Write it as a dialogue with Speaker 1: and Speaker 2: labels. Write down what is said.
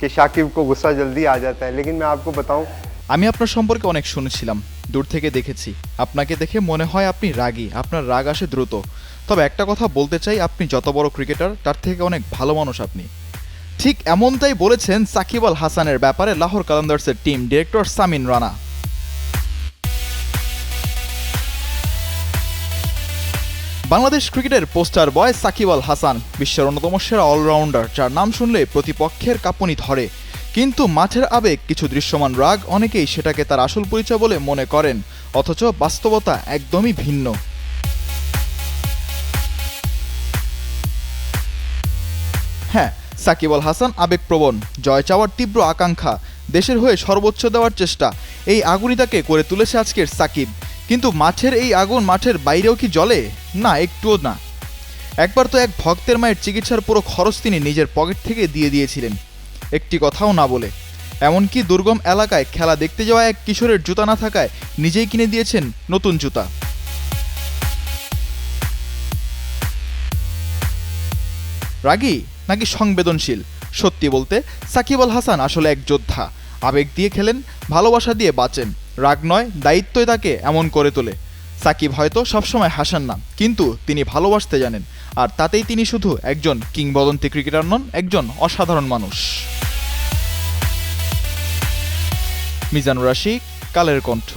Speaker 1: कि शाकिब को गुस्सा जल्दी आ जाता है लेकिन मैं आपको बताऊं
Speaker 2: আমি আপনার সম্পর্কে অনেক শুনেছিলাম দূর থেকে দেখেছি আপনাকে দেখে মনে হয় আপনি রাগী আপনার রাগ আসে দ্রুত তবে একটা কথা বলতে চাই আপনি যত বড় ক্রিকেটার তার থেকে অনেক ভালো মানুষ আপনি ঠিক এমনটাই বলেছেন সাকিব আল হাসানের ব্যাপারে লাহোর কালান্দার্সের টিম ডিরেক্টর সামিন রানা বাংলাদেশ ক্রিকেটের পোস্টার বয় সাকিব আল হাসান, বিশ্বের অন্যতম সেরা অলরাউন্ডার, যার নাম শুনলে প্রতিপক্ষের কাঁপুনি ধরে। কিন্তু মাঠের আবেগ, কিছু দৃশ্যমান রাগ, অনেকেই সেটাকে তার আসল পরিচয় বলে মনে করেন, অথচ বাস্তবতা একদমই ভিন্ন। হ্যাঁ সাকিব আল হাসান আবেগপ্রবণ, জয় চাওয়ার তীব্র আকাঙ্ক্ষা, দেশের হয়ে সর্বোচ্চ দেওয়ার চেষ্টা, এই আগুনই তাকে করে তুলেছে আজকের সাকিব। কিন্তু মাঠের এই আগুন মাঠের বাইরেও কি জ্বলে? না, একটুও না। একবার তো এক ভক্তের মায়ের চিকিৎসার পুরো খরচ তিনি নিজের পকেট থেকে দিয়ে দিয়েছিলেন। একটি কথাও না বলে। এমনকি দুর্গম এলাকায় খেলা দেখতে যাওয়া এক কিশোরের জুতা না থাকায় নিজেই কিনে দিয়েছেন নতুন জুতা। রাগী নাকি সংবেদনশীল? সত্যি বলতে, সাকিব আল হাসান আসলে এক যোদ্ধা। আবেগ দিয়ে খেলেন, ভালোবাসা দিয়ে বাঁচেন। রাগ নয়, দায়িত্বই তাকে এমন করে তোলে। সাকিব হয়তো সবসময় হাসান না, কিন্তু তিনি ভালোবাসতে জানেন। আর তাতেই তিনি শুধু একজন কিংবদন্তি ক্রিকেটার নন, একজন অসাধারণ মানুষ। মিজানুর রাশি কালের কণ্ঠ।